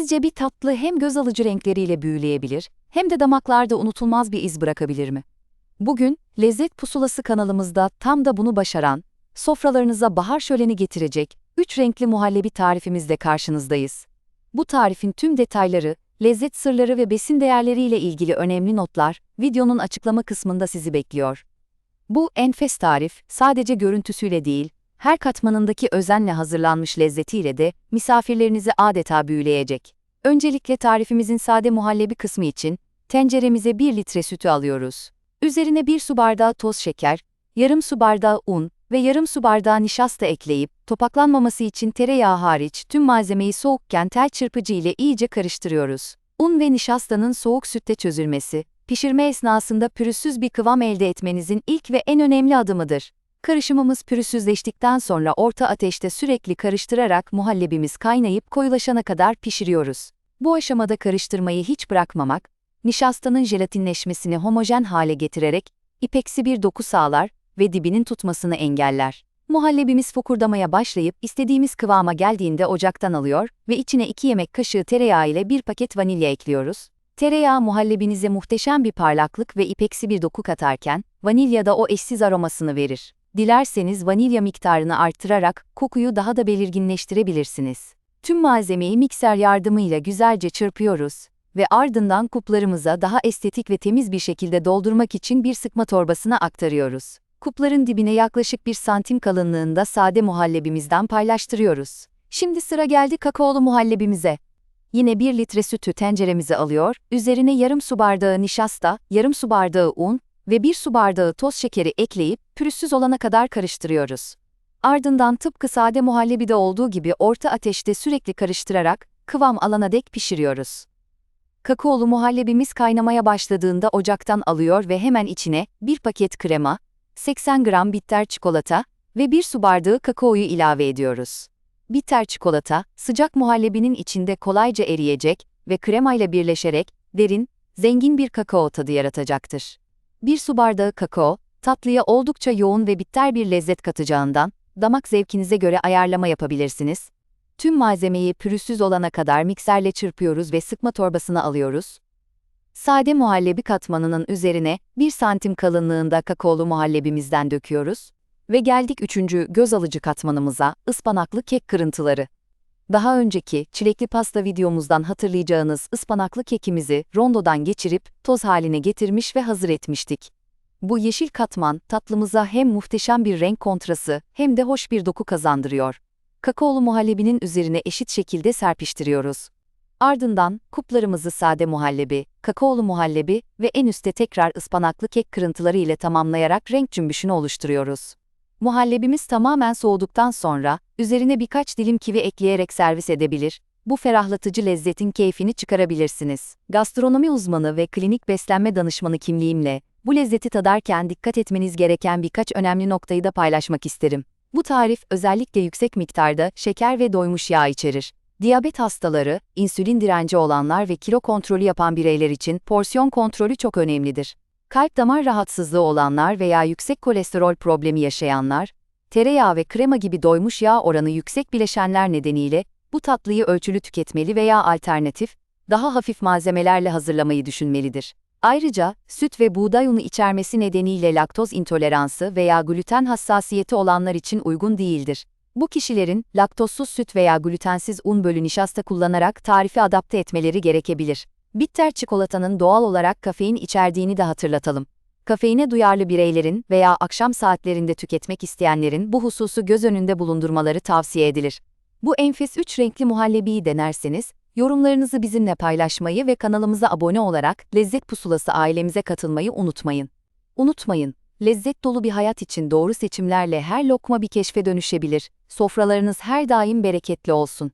Sizce bir tatlı hem göz alıcı renkleriyle büyüleyebilir, hem de damaklarda unutulmaz bir iz bırakabilir mi? Bugün, Lezzet Pusulası kanalımızda tam da bunu başaran, sofralarınıza bahar şöleni getirecek, üç renkli muhallebi tarifimizle karşınızdayız. Bu tarifin tüm detayları, lezzet sırları ve besin değerleriyle ilgili önemli notlar, videonun açıklama kısmında sizi bekliyor. Bu enfes tarif, sadece görüntüsüyle değil, her katmanındaki özenle hazırlanmış lezzetiyle de misafirlerinizi adeta büyüleyecek. Öncelikle tarifimizin sade muhallebi kısmı için tenceremize 1 litre sütü alıyoruz. Üzerine 1 su bardağı toz şeker, yarım su bardağı un ve yarım su bardağı nişasta ekleyip topaklanmaması için tereyağı hariç tüm malzemeyi soğukken tel çırpıcı ile iyice karıştırıyoruz. Un ve nişastanın soğuk sütte çözülmesi, pişirme esnasında pürüzsüz bir kıvam elde etmenizin ilk ve en önemli adımıdır. Karışımımız pürüzsüzleştikten sonra orta ateşte sürekli karıştırarak muhallebimiz kaynayıp koyulaşana kadar pişiriyoruz. Bu aşamada karıştırmayı hiç bırakmamak, nişastanın jelatinleşmesini homojen hale getirerek ipeksi bir doku sağlar ve dibinin tutmasını engeller. Muhallebimiz fokurdamaya başlayıp istediğimiz kıvama geldiğinde ocaktan alıyor ve içine 2 yemek kaşığı tereyağı ile bir paket vanilya ekliyoruz. Tereyağı muhallebinize muhteşem bir parlaklık ve ipeksi bir doku katarken, vanilya da o eşsiz aromasını verir. Dilerseniz vanilya miktarını arttırarak kokuyu daha da belirginleştirebilirsiniz. Tüm malzemeyi mikser yardımıyla güzelce çırpıyoruz ve ardından kuplarımıza daha estetik ve temiz bir şekilde doldurmak için bir sıkma torbasına aktarıyoruz. Kupların dibine yaklaşık bir santim kalınlığında sade muhallebimizden paylaştırıyoruz. Şimdi sıra geldi kakaolu muhallebimize. Yine 1 litre sütü tenceremize alıyor, üzerine yarım su bardağı nişasta, yarım su bardağı un ve 1 su bardağı toz şekeri ekleyip pürüzsüz olana kadar karıştırıyoruz. Ardından tıpkı sade muhallebide olduğu gibi orta ateşte sürekli karıştırarak kıvam alana dek pişiriyoruz. Kakaolu muhallebimiz kaynamaya başladığında ocaktan alıyor ve hemen içine bir paket krema, 80 gram bitter çikolata ve 1 su bardağı kakaoyu ilave ediyoruz. Bitter çikolata, sıcak muhallebinin içinde kolayca eriyecek ve kremayla birleşerek derin, zengin bir kakao tadı yaratacaktır. 1 su bardağı kakao, tatlıya oldukça yoğun ve bitter bir lezzet katacağından, damak zevkinize göre ayarlama yapabilirsiniz. Tüm malzemeyi pürüzsüz olana kadar mikserle çırpıyoruz ve sıkma torbasına alıyoruz. Sade muhallebi katmanının üzerine 1 santim kalınlığında kakaolu muhallebimizden döküyoruz. Ve geldik üçüncü göz alıcı katmanımıza, ıspanaklı kek kırıntıları. Daha önceki çilekli pasta videomuzdan hatırlayacağınız ıspanaklı kekimizi rondodan geçirip toz haline getirmiş ve hazır etmiştik. Bu yeşil katman tatlımıza hem muhteşem bir renk kontrası hem de hoş bir doku kazandırıyor. Kakaolu muhallebinin üzerine eşit şekilde serpiştiriyoruz. Ardından kuplarımızı sade muhallebi, kakaolu muhallebi ve en üstte tekrar ıspanaklı kek kırıntıları ile tamamlayarak renk cümbüşünü oluşturuyoruz. Muhallebimiz tamamen soğuduktan sonra üzerine birkaç dilim kivi ekleyerek servis edebilir, bu ferahlatıcı lezzetin keyfini çıkarabilirsiniz. Gastronomi uzmanı ve klinik beslenme danışmanı kimliğimle bu lezzeti tadarken dikkat etmeniz gereken birkaç önemli noktayı da paylaşmak isterim. Bu tarif özellikle yüksek miktarda şeker ve doymuş yağ içerir. Diyabet hastaları, insülin direnci olanlar ve kilo kontrolü yapan bireyler için porsiyon kontrolü çok önemlidir. Kalp damar rahatsızlığı olanlar veya yüksek kolesterol problemi yaşayanlar, tereyağı ve krema gibi doymuş yağ oranı yüksek bileşenler nedeniyle bu tatlıyı ölçülü tüketmeli veya alternatif, daha hafif malzemelerle hazırlamayı düşünmelidir. Ayrıca, süt ve buğday unu içermesi nedeniyle laktoz intoleransı veya gluten hassasiyeti olanlar için uygun değildir. Bu kişilerin laktozsuz süt veya glutensiz un bölü nişasta kullanarak tarifi adapte etmeleri gerekebilir. Bitter çikolatanın doğal olarak kafein içerdiğini de hatırlatalım. Kafeine duyarlı bireylerin veya akşam saatlerinde tüketmek isteyenlerin bu hususu göz önünde bulundurmaları tavsiye edilir. Bu enfes 3 renkli muhallebiyi denerseniz, yorumlarınızı bizimle paylaşmayı ve kanalımıza abone olarak Lezzet Pusulası ailemize katılmayı unutmayın. Unutmayın, lezzet dolu bir hayat için doğru seçimlerle her lokma bir keşfe dönüşebilir. Sofralarınız her daim bereketli olsun.